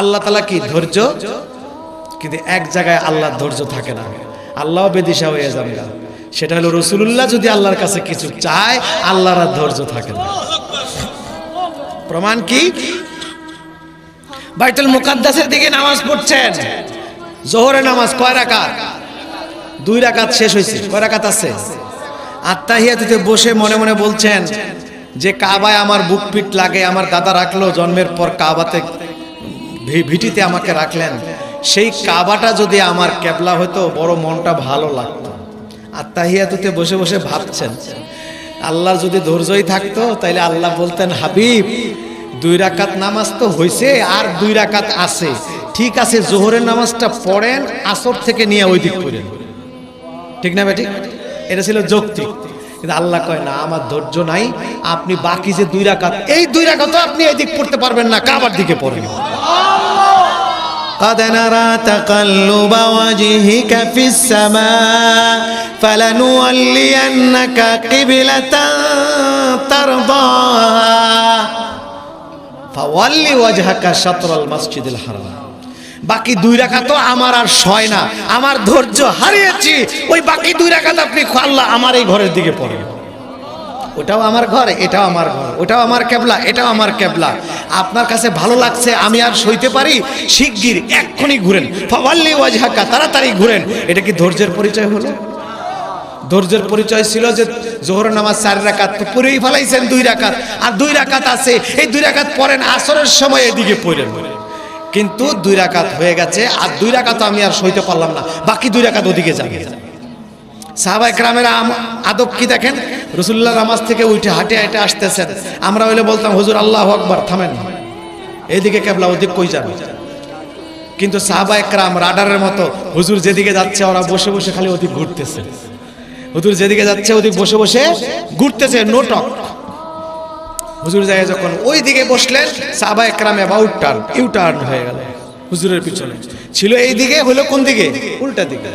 আল্লাহ তালা কি ধৈর্য? কিন্তু এক জায়গায় আল্লাহর ধৈর্য থাকে না। আল্লাহ বেদিশা হয়ে যাবে না। সেটা হলো রসুল্লাহ যদি আল্লাহর কাছে কিছু চায়, আল্লাহর আর ধৈর্য থাকে না। প্রমাণ কি? বাইতুল মুকাদ্দাসের দিকে নামাজ পড়ছেন। জোহরে নামাজ কয় রাকাত? দুই রাকাত শেষ হয়েছে। কয় রাকাত আছে? আত্মাহিয়াতিতে বসে মনে মনে বলছেন, যে কাবায় আমার বুক পিট লাগে, আমার দাদা রাখল, জন্মের পর কাবাতে ভিটিতে আমাকে রাখলেন। সেই কাবাটা যদি আমার কেবলা হতো, বড় মনটা ভালো লাগতো। আত্মাহিয়াতুতে বসে বসে ভাবছেন আল্লাহর যদি ধৈর্যই থাকতো, তাইলে আল্লাহ বলতেন, হাবিব, দুই রাকাত নামাজ তো হয়েছে আর দুই রাকাত আছে। ঠিক আছে, জোহরের নামাজটা পড়েন, আসর থেকে নিয়ে ওই দিক করেন। ঠিক না বেটি? এটা ছিল যৌক্তিক কিন্তু আল্লাহ কয় না আমার ধৈর্য নাই আপনি বাকি যে দুই রাকাত এই দুই রাকাত আপনি এই দিক পড়তে পারবেন না কাবার দিকে পড়েন قد نرى تقلب وجهك في السماء فلنولينك قبلة ترضاها ফাওয়াল্লি ওয়াজহাকা শাতরাল মাসজিদুল হারাম বাকি দুই রাকাত তো আমার আর সয় না। আমার ধৈর্য হারিয়েছি। ওই বাকি দুই রাকাত আপনি আল্লাহ আমার এই ঘরের দিকে পড়েন। ওটাও আমার ঘর, এটাও আমার ঘর, ওটাও আমার ক্যাবলা এটাও আমার ক্যাবলা আপনার কাছে ভালো লাগছে, আমি আর সইতে পারি? শিগগির এক্ষুনি ঘুরেন। ফাওয়াল্লি ওয়াজহাকা, তাড়াতাড়ি ঘুরেন। এটা কি ধৈর্যের পরিচয় হলো? ধৈর্যের পরিচয় ছিল যে জোহর নামাজ চার রাকাত তো পরেই ফেলাইছেন দুই রাকাত। আর দুই রাকাত আছে। এই দুই রাকাত পড়েন আসরের সময় এদিকে পড়েন। কিন্তু দুই রাকাত হয়ে গেছে, আর দুই রাকাত আমি আর সইতে পারলাম না। বাকি দুই রাকাত ওদিকে যাবে। সাহাবাই গ্রামের আদব কি দেখেন? রসুল্লাহ নামাজ থেকে উঠে হাঁটে হাঁটে আসতেছেন। আমরা হইলে বলতাম, হুজুর, আল্লাহ আকবার, থামেন। এইদিকে কেবলা ওদিক কই যাবে? কিন্তু সাহাবা একরাম রাডারের মতো, হুজুর, যেদিকে যাচ্ছে, ওরা বসে বসে খালি ওদিক ঘুরতেছে। হুজুর, যেদিকে যাচ্ছে, ওদিক বসে বসে ঘুরতেছে নোটক হুজুর যায় যখন ওই দিকে বসলেন সাহাবা একরাম অ্যাবাউট টার্ন ইউ টার্ন হয়ে গেল হুজুরের পিছনে। ছিল এই দিকে হলো কোন দিকে? উল্টা দিকে।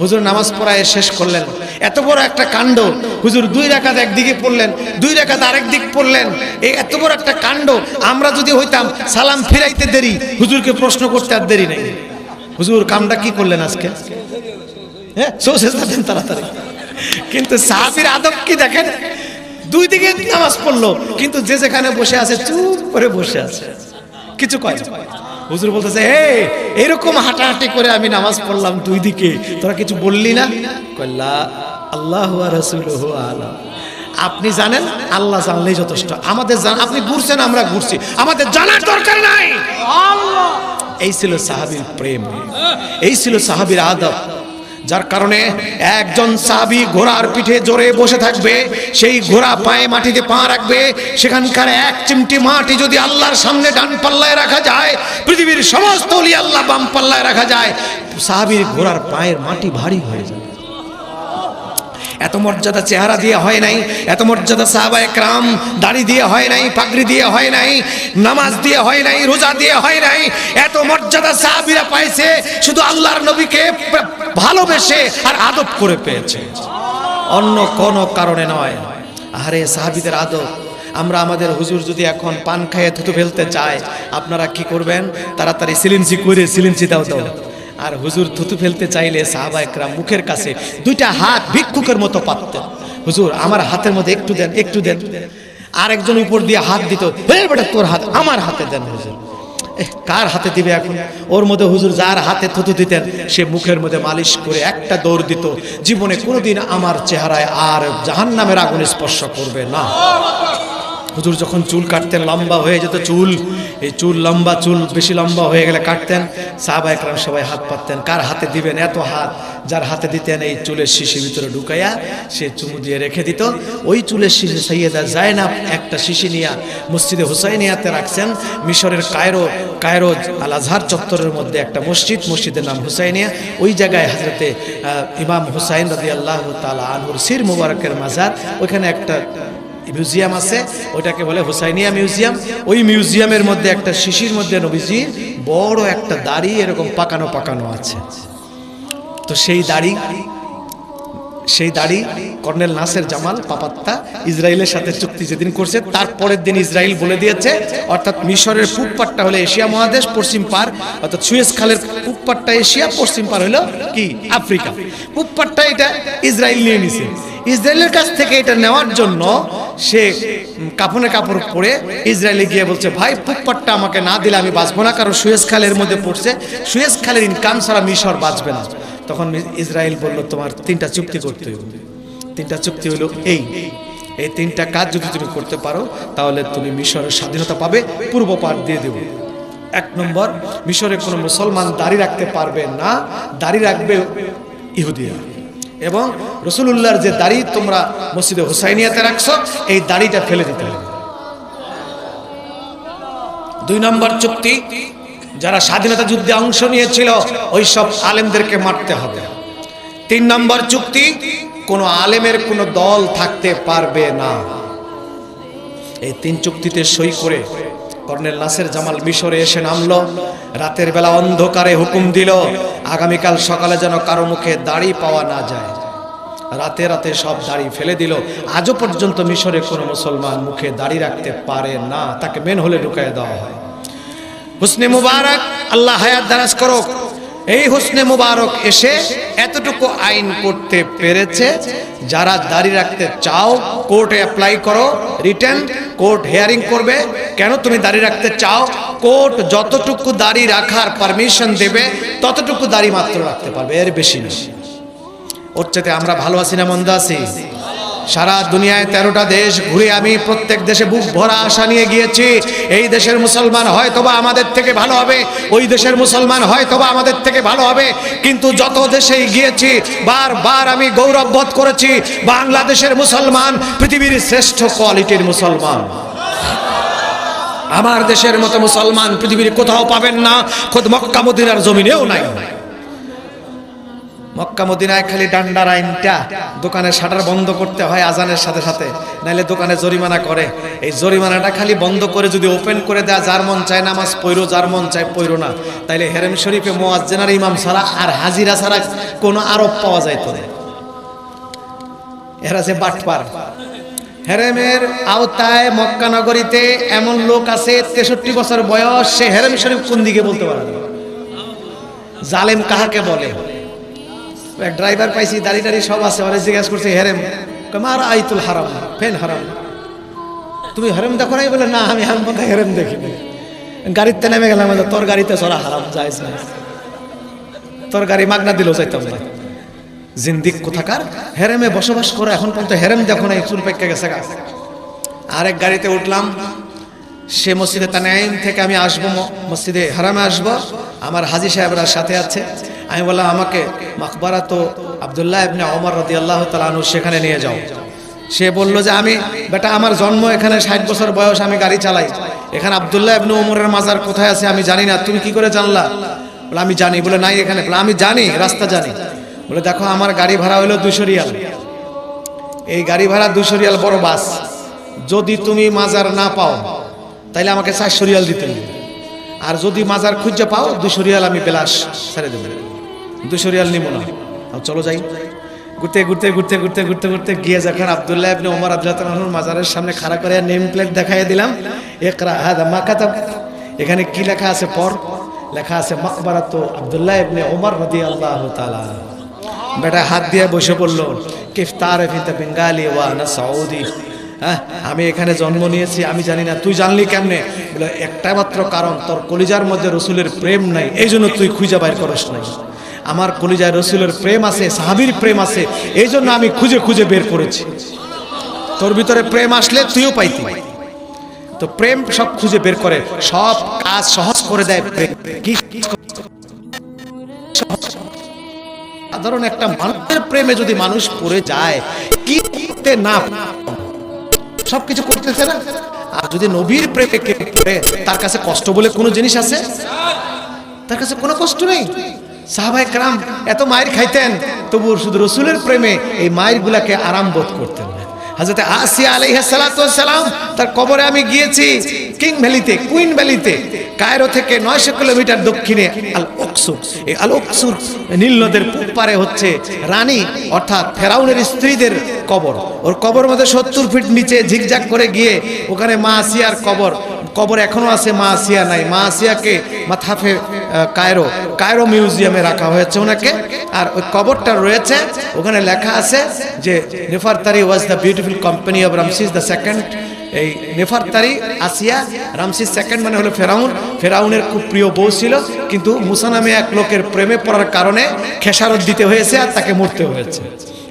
হুজুর নামাজ পড়ায় শেষ করলেন। এত বড় একটা কাণ্ড। হুজুর দুই রাকাত একদিকে পড়লেন, দুই রাকাত আরেক দিক পড়লেন। এই এত বড় একটা কাণ্ড। আমরা যদি হইতাম সালাম ফিরাইতে দেরি, হুজুরকে প্রশ্ন করতে আর দেরি নেই। হুজুর, কামটা কি করলেন আজকে? হ্যাঁ সোসেজ দেন তাড়াতাড়ি। কিন্তু সাহাবির আদব কি দেখেন? দুই দিকে নামাজ পড়ল কিন্তু যে যেখানে বসে আছে চুপ করে বসে আছে। কিছু কয় হুজুর বলতেছে হে এরকম হাঁটাহাঁটি করে আমি নামাজ পড়লাম দুই দিকে তোরা কিছু বললি না? কল্লা আল্লাহ রসুল আলা আপনি জানেন আল্লাহ জানলেই যথেষ্ট। আমাদের আপনি ঘুরছেন আমরা ঘুরছি। আমাদের জানার দরকার নাই। এই ছিল সাহাবীর প্রেম। এই ছিল সাহাবীর আদব। যার কারণে একজন সাবি ঘোড়ার পিঠে জোরে বসে থাকবে, সেই ঘোড়া পায়ে মাটিতে পা রাখবে, সেখানকার এক চিমটি মাটি যদি আল্লাহর সামনে ডান পাল্লায় রাখা যায়, পৃথিবীর সমস্ত অলি আল্লাহ বাম পাল্লায় রাখা যায়, সাহাবির ঘোড়ার পায়ের মাটি ভারী হয়ে যায় এত মর্যাদা চেহারা দিয়ে হয় নাই, এত মর্যাদা সাহাবা একরাম দাড়ি দিয়ে হয় নাই, পাগড়ি দিয়ে হয় নাই, নামাজ দিয়ে হয় নাই, রোজা দিয়ে হয় নাই, এত মর্যাদা সাহাবিরা পাইছে, শুধু আল্লাহর নবীকে ভালোবেসে আর আদব করে পেয়েছে। অন্য কোনো কারণে নয়। আরে সাহাবিদের আদব, আমরা আমাদের হুজুর যদি এখন পান খাইয়ে থুতু ফেলতে চায়, আপনারা কি করবেন? তাড়াতাড়ি সিলিনসি করে সিলিনসি দাও দাও। আর হুজুর থুতু ফেলতে চাইলে সাহাবা একরাম মুখের কাছে দুইটা হাত ভিক্ষুকের মতো পাততেন। হুজুর, আমার হাতের মধ্যে একটু দেন একটু দেন। আর একজন উপর দিয়ে হাত দিত, "হে বেটা, তোর হাত, আমার হাতে দেন হুজুর। কার হাতে দিবে এখন? ওর মধ্যে হুজুর যার হাতে থুতু দিতেন, সে মুখের মধ্যে মালিশ করে একটা দৌড় দিত। জীবনে কোনোদিন আমার চেহারায় আর জাহান্নামের আগুন স্পর্শ করবে না। হুজুর যখন চুল কাটতেন, লম্বা হয়ে যেত চুল। এই চুল লম্বা, চুল বেশি লম্বা হয়ে গেলে কাটতেন। সাহাবা একরাম সবাই হাত পাততেন। কার হাতে দিবেন এত হাত? যার হাতে দিতেন এই চুলের শিশি ভিতরে ঢুকাইয়া সে চুমু দিয়ে রেখে দিত। ওই চুলের শিশি সাইয়েদা যায় না একটা শিশি নিয়া মসজিদে হুসাইনিয়াতে রাখছেন। মিশরের কায়রো কায়রো আল আজহার চত্বরের মধ্যে একটা মসজিদ। মসজিদের নাম হুসাইনিয়া। ওই জায়গায় হাজরতে ইমাম হুসাইন রাজি আল্লাহ তালা আনহুর সির মুবারকের মাজার। ওইখানে একটা মিউজিয়াম আছে, ওইটাকে বলে হুসাইনিয়া মিউজিয়াম। ওই মিউজিয়ামের মধ্যে একটা শিশির মধ্যে নবীজির বড় একটা দাড়ি এরকম পাকানো পাকানো আছে। তো সেই দাড়ি সেই দাড়ি কর্নেল নাসের জামাল, পাপাত্তা, ইসরায়েলের সাথে চুক্তি যেদিন করছে তারপরের দিন ইসরায়েল বলে দিয়েছে, অর্থাৎ মিশরের পূব হলো এশিয়া মহাদেশ, পশ্চিম পার, অর্থাৎ সুয়েজ খালের পূব এশিয়া, পশ্চিম পার হলো কি? আফ্রিকা। পূব এটা ইসরায়েল নিয়ে নিছে। ইসরায়েলের কাছ থেকে এটা নেওয়ার জন্য সে কাফনে কাপড় পরে ইসরায়েলে গিয়ে বলছে, ভাই পুপ্পারটা আমাকে না দিলে আমি বাঁচবো না, কারণ সুয়েজ খালের মধ্যে পড়ছে। সুয়েজ খালের ইনকাম ছাড়া মিশর বাঁচবে না। তখন ইসরায়েল বলল, তোমার তিনটা চুক্তি করতে হবে। তিনটা চুক্তি হলো এই এই তিনটা কাজ যদি তুমি করতে পারো, তাহলে তুমি মিশরের স্বাধীনতা পাবে, পূর্ব পার দিয়ে দেবো। এক নম্বর, মিশরে কোনো মুসলমান দাড়ি রাখতে পারবে না, দাড়ি রাখবে ইহুদিয়া এবং রসুলুল্লাহর যে দাড়ি তোমরা মসজিদে হুসাইনিয়াতে রাখছো, এই দাড়িটা ফেলে দিতে হবে। দুই নম্বর চুক্তি যারা স্বাধীনতা যুদ্ধে অংশ নিয়েছিল ওই সব আলেমদেরকে মারতে হবে। তিন নম্বর চুক্তি, কোনো আলেমের কোনো দল থাকতে পারবে না। এই তিন চুক্তিতে সই করে কর্নেল নাসের জামাল মিশরে এসে নামলো। রাতের বেলা অন্ধকারে হুকুম দিল, আগামীকাল সকালে যেন কারও মুখে দাড়ি পাওয়া না যায়। রাতে রাতে সব দাড়ি ফেলে দিল। আজও পর্যন্ত মিশরে কোনো মুসলমান মুখে দাড়ি রাখতে পারে না, তাকে মেন হলে ঢুকায় দেওয়া হয়। হুসনে মুবারক, আল্লাহ হায়াত দারাজ করো এই হুসনে মুবারক এসে এতটুকু আইন করতে পেরেছে, যারা দাড়ি রাখতে চাও, কোর্টে অ্যাপ্লাই করো রিটার্ন কোর্ট হেয়ারিং করবে। কেন তুমি দাড়ি রাখতে চাও? কোর্ট যতটুকু দাড়ি রাখার পারমিশন দেবে, ততটুকু দাড়ি মাত্র রাখতে পারবে, এর বেশি না। ওর চাইতে আমরা ভালো আছি না মন্দ আছি? সারা দুনিয়ায় তেরোটা দেশ ঘুরে আমি প্রত্যেক দেশে বুক ভরা আশা নিয়ে গিয়েছি। এই দেশের মুসলমান হয়তোবা আমাদের থেকে ভালো হবে, ওই দেশের মুসলমান হয়তোবা আমাদের থেকে ভালো হবে। কিন্তু যত দেশেই গিয়েছি, বারবার আমি গৌরব বোধ করেছি, বাংলাদেশের মুসলমান পৃথিবীর শ্রেষ্ঠ কোয়ালিটির মুসলমান। আমার দেশের মতো মুসলমান পৃথিবীর কোথাও পাবেন না, খোদ মক্কা মদিনার জমিনেও নাই। মক্কা মদিনায় খালি ডান্ডার আইনটা দোকানে শাটার বন্ধ করতে হয় আজানের সাথে সাথে। নাইলে দোকানে জরিমানা করে। এই জরিমানাটা খালি বন্ধ করে যদি ওপেন করে দেয়, যার মন চায় নামাজ পৈরো যার মন চায় পৈরো না। তাইলে হেরেম শরীফে মোয়াজ্জেনার ইমাম ছাড়া আর হাজিরা ছাড়া কোনো আরোপ পাওয়া যায় তো এরা যে বাটপার। হেরেমের আওতায় মক্কা নগরীতে এমন লোক আছে, তেষট্টি বছর বয়স, সে হেরেম শরীফ কোন দিকে বলতে পারে জালেম কাহাকে বলে? ড্রাইভার পাইছি, দাড়ি দাড়ি সব আছে ওরা জিজ্ঞাসা করছে, হেরেম কামার আইতুল হারাম, ফেন হারাম। তুমি হেরেম দেখো নাই? বলে, না, আমি হারাম পথে হেরেম দেখি গাড়িতে নেমে গেলাম তোর গাড়িতে সরা হারাম, যাইস না। তোর গাড়ি মাগনা দিলেও চাইতাম না। জিন্দিক কোথাকার? হেরেমে বসবাস করে, এখন পর্যন্ত হেরেম দেখো নাই, চুল পেকে গেছে আরেক গাড়িতে উঠলাম, সে মসজিদে তানাইম থেকে আমি আসব মসজিদে হারামে আসব। আমার হাজি সাহেবরা সাথে আছে। আমি বললাম, আমাকে মাকবারা তো আবদুল্লাহ ইবনে অমর রদি আল্লাহ তালু সেখানে নিয়ে যাও। সে বলল যে, আমি, বেটা, আমার জন্ম এখানে ষাট বছর বয়স, আমি গাড়ি চালাই। এখানে আবদুল্লাহ ইবনে ওমরের মাজার কোথায় আছে আমি জানি না, তুমি কি করে জানলা? বলে, আমি জানি। বলে, নাই এখানে। বলে, আমি জানি, রাস্তা জানি। বলে, দেখো, আমার গাড়ি ভাড়া হলো দুশো রিয়াল। এই গাড়ি ভাড়া দুশো রিয়াল বড় বাস। যদি তুমি মাজার না পাও, তাইলে আমাকে চারশো রিয়াল দিতে আর যদি মাজার খুঁজে পাও দুশো রিয়াল আমি বেলাস ছেড়ে দেবো। দুশো রিয়াল নিব না। চলো যাই। ঘুরতে ঘুরতে ঘুরতে ঘুরতে ঘুরতে ঘুরতে গিয়ে যখন আবদুল্লাহ ইবনে ওমর আব্দুল্লাহ মাজারের সামনে খাড়া করে নেম প্লেট দেখাই দিলাম একরা হাদা মাকাতাব এখানে কি লেখা আছে? পর। লেখা আছে, মাকবারাত আবদুল্লাহ ইবনে ওমর রাদিয়াল্লাহু তাআলা বেটা হাত দিয়ে বসে পড়ল, কিফতার ফিতা বেঙ্গালি ওয়া না সৌদি হ্যাঁ আমি এখানে জন্ম নিয়েছি, আমি জানি না, তুই জানলি কেমনে? একটা মাত্র কারণ, তোর কলিজার মধ্যে রসুলের প্রেম নাই এই জন্য তুই খুঁজে বাইর করস নাই। আমার কলিজায় রসুলের প্রেম আছে, সাহাবির প্রেম আছে এই জন্য আমি খুঁজে খুঁজে বের করেছি। তোর ভিতরে প্রেম আসলে তুইও পাইতি। তো প্রেম সব খুঁজে বের করে, সব কাজ সহজ করে দেয় প্রেম। কি সাধারণ একটা মানুষের প্রেমে যদি মানুষ পড়ে যায়, কি করতে না সবকিছু করতেছে না? আর যদি নবীর প্রেমে কে পড়ে, তার কাছে কষ্ট বলে কোনো জিনিস আছে? তার কাছে কোনো কষ্ট নেই। সাহাবাই ক্রাম এত মায়ের খাইতেন তবু শুধু রসুলের প্রেমে এই মায়ের গুলাকে আরাম বোধ করতেন না। হাজরতে আসিয়া আলাইহিস সালাম, তার কবরে আমি গিয়েছি, কিং ভ্যালিতে, কুইন ভ্যালিতে, কায়রো থেকে নয়শো কিলোমিটার দক্ষিণে আল অকসুর এই আল অকসুর নীল নদের পারে হচ্ছে রানী, অর্থাৎ ফেরাউনের স্ত্রীদের কবর। ওর কবর মধ্যে সত্তর ফিট নিচে ঝিকঝাক করে গিয়ে ওখানে মা আসিয়ার কবর। কবর এখনও আছে, মা আসিয়া নাই। মা আসিয়াকে মাথাফে কায়রো কায়রো মিউজিয়ামে রাখা হয়েছে ওনাকে। আর ওই কবরটা রয়েছে, ওখানে লেখা আছে যে Nefertari was the beautiful company of Ramses the second এই নেফারতারি আসিয়া রামসিস সেকেন্ড মানে হলো ফেরাউন। ফেরাউনের খুব প্রিয় বউ ছিল, কিন্তু মুসা নামে এক লোকের প্রেমে পড়ার কারণে খেসারত দিতে হয়েছে আর তাকে মরতে হয়েছে।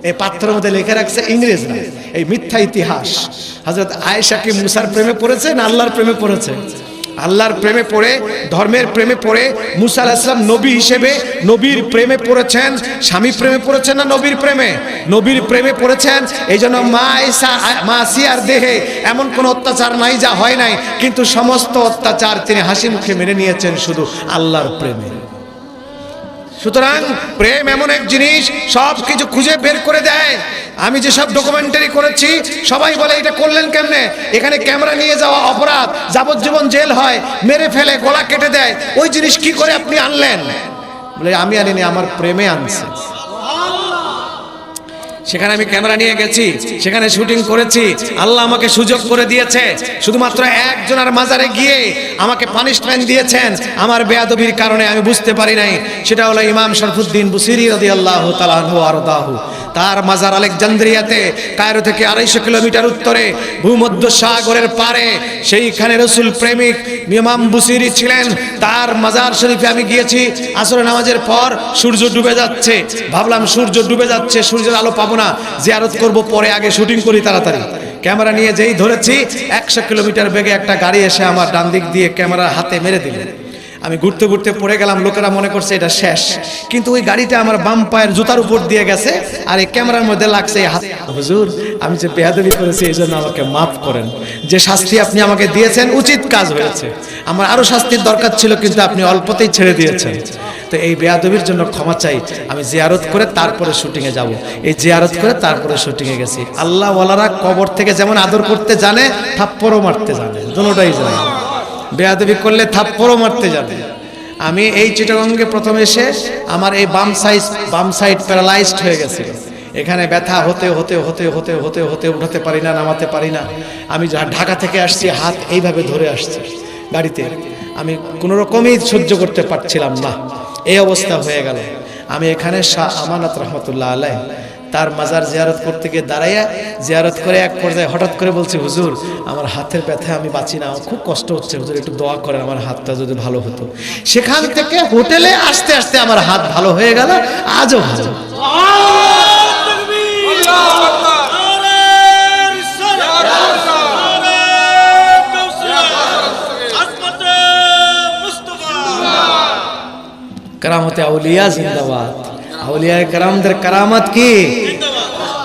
এই পাত্রের মধ্যে লেখে রাখছে ইংরেজরা এই মিথ্যা ইতিহাস। হজরত আয়েশা কি মুসার প্রেমে পড়েছে না আল্লাহর প্রেমে পড়েছে? আল্লাহর প্রেমে পড়ে, ধর্মের প্রেমে পড়ে, মুসা আলাহিসাম নবী হিসেবে নবীর প্রেমে পড়েছেন স্বামী প্রেমে পড়েছেন না নবীর প্রেমে? নবীর প্রেমে পড়েছেন এই জন্য মা এসা মা সিয়ার দেহে এমন কোন অত্যাচার নাই, যা হয় নাই, কিন্তু সমস্ত অত্যাচার তিনি হাসি মুখে মেনে নিয়েছেন শুধু আল্লাহর প্রেমে। সুতরাং প্রেম এমন এক জিনিস, সব কিছু খুঁজে বের করে দেয়। আমি যেসব ডকুমেন্টারি করেছি, সবাই বলে, এটা করলেন কেমনে? এখানে ক্যামেরা নিয়ে যাওয়া অপরাধ, যাবজ্জীবন জেল হয়, মেরে ফেলে, গলা কেটে দেয়। ওই জিনিস কি করে আপনি আনলেন? বলে, আমি আনিনি, আমার প্রেমে আনছে। সেখানে আমি ক্যামেরা নিয়ে গেছি, সেখানে শুটিং করেছি, আল্লাহ আমাকে সুযোগ করে দিয়েছে। শুধুমাত্র একজনের মাজারে গিয়ে আমাকে পানিশমেন্ট দিয়েছেন। আমার বেয়াদবির কারণে আমি বুঝতে পারি নাই। সেটা হলো ইমাম শরফুদ্দিন বুসিরি আরদাহু। তার মাজার আলেকজান্দ্রিয়াতে, কায়রো থেকে আড়াইশো কিলোমিটার উত্তরে, ভূমধ্য সাগরের পারে সেইখানে রসুল প্রেমিক ইমাম বুসিরি ছিলেন। তার মাজার শরীফে আমি গিয়েছি আসরে নামাজের পর সূর্য ডুবে যাচ্ছে। ভাবলাম সূর্য ডুবে যাচ্ছে, সূর্যের আলো পাবো না, জিয়ারত করব, পরে আগে শুটিং করি তাড়াতাড়ি। ক্যামেরা নিয়ে যেই ধরেছি, একশো কিলোমিটার বেগে একটা গাড়ি এসে আমার ডান দিক দিয়ে ক্যামেরা হাতে মেরে দিল। আমি ঘুরতে ঘুরতে পড়ে গেলাম, লোকেরা মনে করছে এটা শেষ। কিন্তু ওই গাড়িটা আমার বাম পায়ের জুতার উপর দিয়ে গেছে আর এই ক্যামেরার মধ্যে লাগছে হুজুর, আমি যে বেয়াদবি করেছি এই জন্য আমাকে মাফ করেন। যে শাস্তি আপনি আমাকে দিয়েছেন উচিত কাজ হয়েছে। আমার আরও শাস্তির দরকার ছিল, কিন্তু আপনি অল্পতেই ছেড়ে দিয়েছেন। তো এই বেয়াদবির জন্য ক্ষমা চাই। আমি জিয়ারত করে তারপরে শুটিংয়ে যাব। এই জিয়ারত করে তারপরে শুটিংয়ে গেছি। আল্লাহ ওয়ালারা কবর থেকে যেমন আদর করতে জানে, থাপ্পড়ও মারতে জানে। দুটোটাই জানে। বেয়াদবি করলে থাপ্পড়ও মারতে যাবে। আমি এই চিটাগঙ্গে প্রথম এসে আমার এই বাম সাইজ, বাম সাইড প্যারালাইজড হয়ে গেছে এখানে ব্যথা হতে হতে হতে হতে হতে হতে উঠাতে পারি না, নামাতে পারি না। আমি ঢাকা থেকে আসছি, হাত এইভাবে ধরে আসছি গাড়িতে। আমি কোনো রকমই সহ্য করতে পারছিলাম না। এই অবস্থা হয়ে গেল। আমি এখানে শাহ আমানত রহমতুল্লাহ আলাই তার মাজার জিয়ারত করতে গিয়ে দাঁড়াইয়া জিয়ারত করে এক পর্যায়ে হঠাৎ করে বলছি হুজুর আমার হাতের ব্যথা আমি বাঁচি না আমার খুব কষ্ট হচ্ছে। হুজুর একটু দোয়া করেন আমার হাতটা যদি ভালো হতো। সেখান থেকে হোটেলে আসতে আসতে আমার হাত ভালো হয়ে গেল আজও ভালো। কারামতে আউলিয়া জিন্দাবাদ। আউলিয়া কারামদের কারামত কি?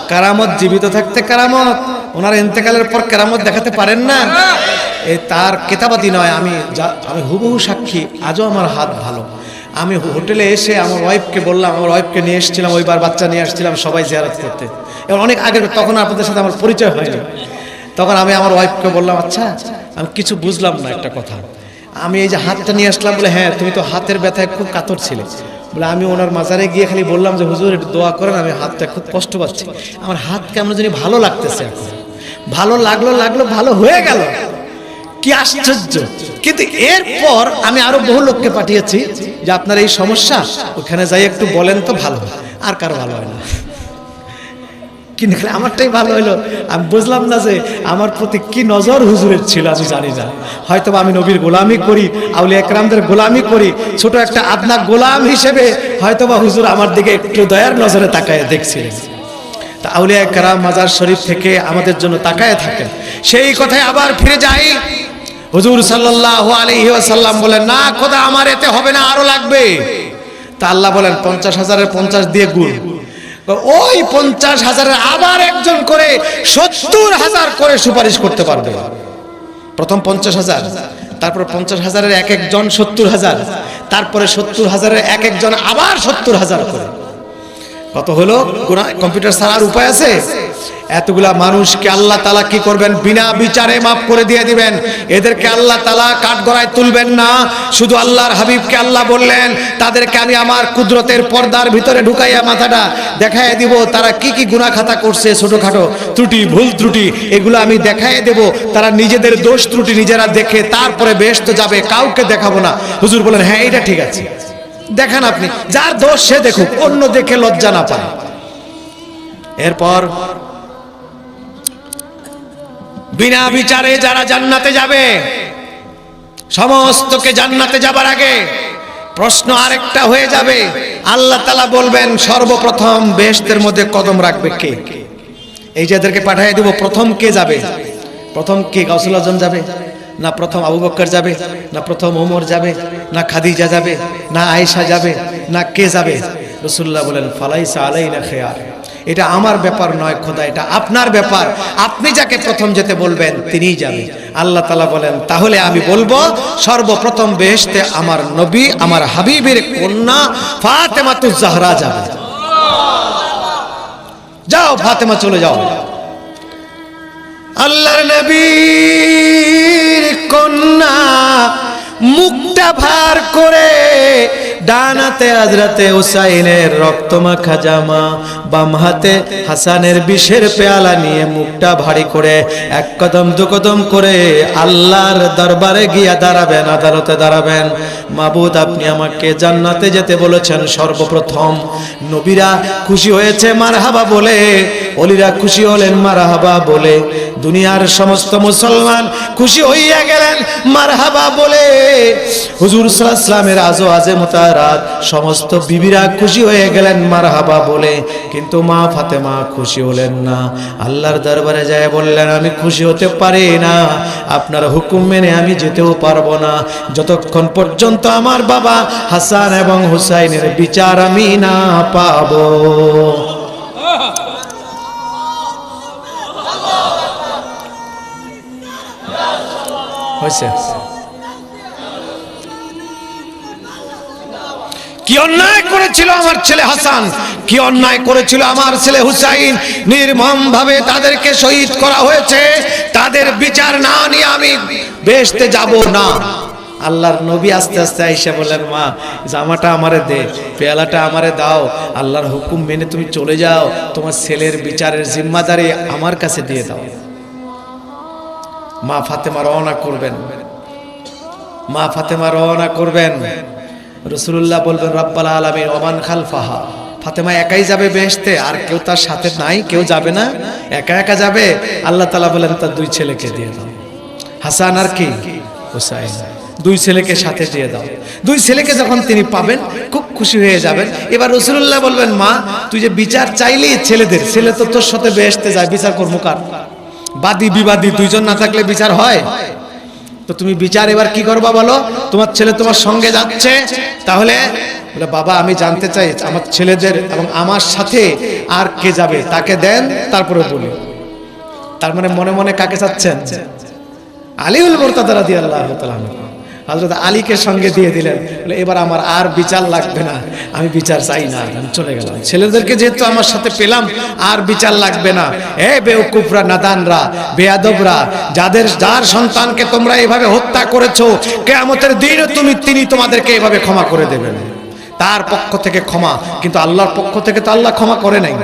কারামত জীবিত থাকতে কারামত। ওনার ইন্তেকালের পর কারামত দেখাতে পারেন না। এই তার কেতাবাদি নয়, আমি যা- আমি হুবহু সাক্ষী, আজও আমার হাত ভালো। আমি হোটেলে এসে আমার ওয়াইফকে বললাম, আমার ওয়াইফকে নিয়ে এসেছিলাম, ওইবার বাচ্চা নিয়ে আসছিলাম সবাই জিয়ারত করতে। এবার অনেক আগে, তখন আপনাদের সাথে আমার পরিচয় হয়নি। তখন আমি আমার ওয়াইফকে বললাম আচ্ছা আমি কিছু বুঝলাম না একটা কথা। আমি এই যে হাতটা নিয়ে আসলাম বলে হ্যাঁ তুমি তো হাতের ব্যথায় খুব কাতর ছিলে। বলে, আমি ওনার মাজারে গিয়ে খালি বললাম যে, হুজুর, একটু দোয়া করেন, আমি হাতটা খুব কষ্ট পাচ্ছি। আমার হাত কেমন যদি ভালো লাগতেছে এখন। ভালো লাগল লাগল, ভালো হয়ে গেল। কি আশ্চর্য। কিন্তু এরপর আমি আরও বহু লোককে পাঠিয়েছি যে, আপনার এই সমস্যা, ওখানে যাই একটু বলেন তো ভালো। আর কারও ভালো হয় না। কিন্তু আমারটাই ভালো হলো আমি বুঝলাম না যে আমার প্রতি কি নজর হুজুরের ছিল আমি জানি না। হয়তো আমি নবীর গোলামি করি, আউলিয়া একরামদের গোলামি করি, ছোট একটা আপনার গোলাম হিসেবে হয়তো বা হুজুর আমার দিকে একটু দয়ার নজরে তাকায় দেখছিলেন। তা আউলিয়া একরাম মাজার শরীফ থেকে আমাদের জন্য তাকায় থাকেন। সেই কথায় আবার ফিরে যাই। হুজুর সাল্লাল্লাহু আলাইহি ওয়াসাল্লাম বলেন, না খোদা, আমার এতে হবে না, আরও লাগবে। তা আল্লাহ বলেন, পঞ্চাশ হাজারের পঞ্চাশ দিয়ে গুণ। ওই পঞ্চাশ হাজারের আবার একজন করে সত্তর হাজার করে সুপারিশ করতে পারবে। প্রথম পঞ্চাশ হাজার, তারপরে পঞ্চাশ হাজারের এক একজন সত্তর হাজার, তারপরে সত্তর হাজারের এক একজন আবার সত্তর হাজার করে। কত হলো? কম্পিউটার ছাড়ার উপায় আছে? এতগুলা মানুষকে আল্লাহ তালা কি করবেন? বিনা বিচারে মাফ করে দিয়ে দিবেন। এদেরকে আল্লাহ তালা কাঠগড়ায় তুলবেন না। শুধু আল্লাহর হাবিবকে আল্লাহ বললেন, তাদেরকে আমি আমার কুদরতের পর্দার ভিতরে ঢুকাইয়া মাথাটা দেখাই দিব। তারা কি কি গুনাহ খাতা করছে ছোটখাটো ত্রুটি, ভুল ত্রুটি, এগুলো আমি দেখাই দেব। তারা নিজেদের দোষ ত্রুটি নিজেরা দেখে তারপরে বেশ তো যাবে, কাউকে দেখাবো না। হুজুর বলেন হ্যাঁ এটা ঠিক আছে। দেখান আপনি, যার দোষ সে দেখুক, অন্য দেখে লজ্জা না পায়। এরপর বিনা বিচারে যারা জান্নাতে যাবে, সমস্তকে জান্নাতে যাবার আগে প্রশ্ন আরেকটা হয়ে যাবে। আল্লাহ তালা বলবেন, সর্বপ্রথম বেশদের মধ্যে কদম রাখবে কে? এই যে এদেরকে পাঠিয়ে দেব, প্রথম কে যাবে? প্রথম কে, গাউসুল আজম যাবে? না প্রথম আবু বক্কর যাবে? না প্রথম ওমর যাবে? না খাদিজা যাবে? না আয়েশা যাবে? না কে যাবে? রসুল্লাহ বলেন, ফালাইসা আলাইনা খেয়ার। এটা আমার ব্যাপার নয়, খোদা, এটা আপনার ব্যাপার। আপনি যাকে প্রথম যেতে বলবেন, তিনিই যাবে। আল্লাহ তালা বলেন, তাহলে আমি বলব, সর্বপ্রথম বেহেশতে আমার নবী, আমার হাবিবের কন্যা ফাতেমাতু যাবে। যাও, ফাতেমা, চলে যাও। আল্লাহর নবীর কন্যা মুখটা ভার করে ডানাতে আজরাতে হুসাইনের রক্তমাখা জামা বাম হাতে হাসানের বিষের পেয়ালা নিয়ে মুখটা ভারী করে, এক কদম, দু কদম করে আল্লাহর দরবারে গিয়া দাঁড়াবেন, আদালতে দাঁড়াবেন। মাবুদ, আপনি আমাকে জান্নাতে যেতে বলেছেন সর্বপ্রথম। নবীরা খুশি হয়েছে, মারহাবা বলে। অলিরা খুশি হলেন, মারহাবা বলে। দুনিয়ার সমস্ত মুসলমান খুশি হইয়া গেলেন, মারহাবা বলে। হুজুর সাল্লামের আজো আজে মোতারাত, সমস্ত বিবিরা খুশি হয়ে গেলেন, মারহাবা বলে। কিন্তু মা ফাতেমা খুশি হলেন না। আল্লাহর দরবারে যায় বললেন, আমি খুশি হতে পারি না। আপনার হুকুম মেনে আমি যেতেও পারব না। যতক্ষণ পর্যন্ত আমার বাবা হাসান এবং হুসাইনের বিচার আমি না পাবো। হয়েছে? কি অন্যায় করেছিল আমার ছেলে হাসান? কি অন্যায় করেছিল আমার ছেলে হুসাইন? নির্মম ভাবে তাদেরকে শহীদ করা হয়েছে। তাদের বিচার না নিয়ে আমি বেসতে যাব না। আল্লাহর নবী আস্তে আস্তে আইসা বলেন মা, জামাটা আমারে দে, পেয়ালাটা আমারে দাও। আল্লাহর হুকুম মেনে তুমি চলে যাও। তোমার ছেলের বিচারের জিম্মাদারি আমার কাছে দিয়ে দাও। মা ফাতেমা রওনা করবেন। মা ফাতেমা রওনা করবেন। রসুল্লাহ বলবেন, রব্বাল আলমী ওমান খালফাহা। ফাতেমা একাই যাবে বেহেশতে, আর কেউ তার সাথে নাই, কেউ যাবে না, একা একা যাবে। আল্লাহ তালা বলেন, তার দুই ছেলেকে দিয়ে দাও। হাসান আর কি? হুসাইন। দুই ছেলেকে সাথে দিয়ে দাও। দুই ছেলেকে যখন তিনি পাবেন, খুব খুশি হয়ে যাবেন। এবার রসুল্লাহ বলবেন, মা, তুই যে বিচার চাইলি ছেলেদের, ছেলে তো তোর সাথে বেহেশতে যায়, বিচার করব কার? বাদী, বিবাদী, দুইজন না থাকলে বিচার হয়? তো তুমি বিচার এবার কি করবা বলো? তোমার ছেলে তোমার সঙ্গে যাচ্ছে, তাহলে বাবা, আমি জানতে চাই, আমার ছেলেদের এবং আমার সাথে আর কে যাবে? তাকে দেন, তারপরে বলি। তার মানে মনে মনে কাকে চাচ্ছেন? আলিউল মোরতাদা দিয়ে আল্লাহ হজরত আলীকে সঙ্গে দিয়ে দিলেন। এবার আমার আর বিচার লাগবে না। আমি বিচার চাই না। আমি চলে গেলাম। ছেলেদেরকে যেহেতু আমার সাথে পেলাম, আর বিচার লাগবে না। এ বেউকুফরা নাদানরা, বেয়াদবরা, যাদের, যার সন্তানকে তোমরা এভাবে হত্যা করেছ, কেয়ামতের দিনও তুমি, তিনি তোমাদেরকে এভাবে ক্ষমা করে দেবেন। তার পক্ষ থেকে ক্ষমা, কিন্তু আল্লাহর পক্ষ থেকে তো আল্লাহ ক্ষমা করে নাই।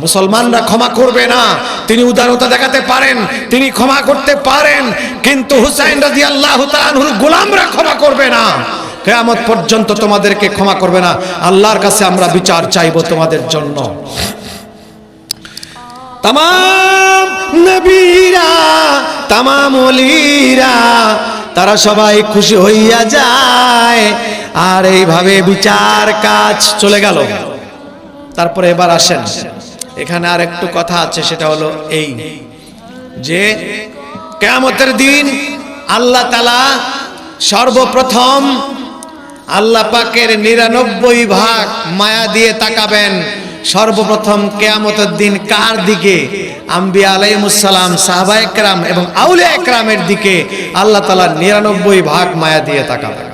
মুসলমানরা ক্ষমা করবে না। তিনি উদারতা দেখাতে পারেন, তিনি ক্ষমা করতে পারেন, কিন্তু হুসাইন রাজি আল্লাহ গোলামরা ক্ষমা করবে না। কেয়ামত পর্যন্ত তোমাদেরকে ক্ষমা করবে না। আল্লাহর কাছে আমরা বিচার চাইব তোমাদের জন্য। তাম নবীরা তাম অলিরা তারা সবাই খুশি হইয়া যায়। আর এইভাবে বিচার কাজ চলে গেল। তারপরে এবার আসেন। এখানে আর একটু কথা আছে, সেটা হলো এই যে কেয়ামতের দিন আল্লাহ তালা সর্বপ্রথম আল্লাহ পাকের নিরানব্বই ভাগ মায়া দিয়ে তাকাবেন। সর্বপ্রথম কেয়ামতের দিন কার দিকে? আম্বিয়া আলাইমুসালাম সাহবা একরাম এবং আউলে একরামের দিকে আল্লাহ তালা নিরানব্বই ভাগ মায়া দিয়ে তাকাবেন।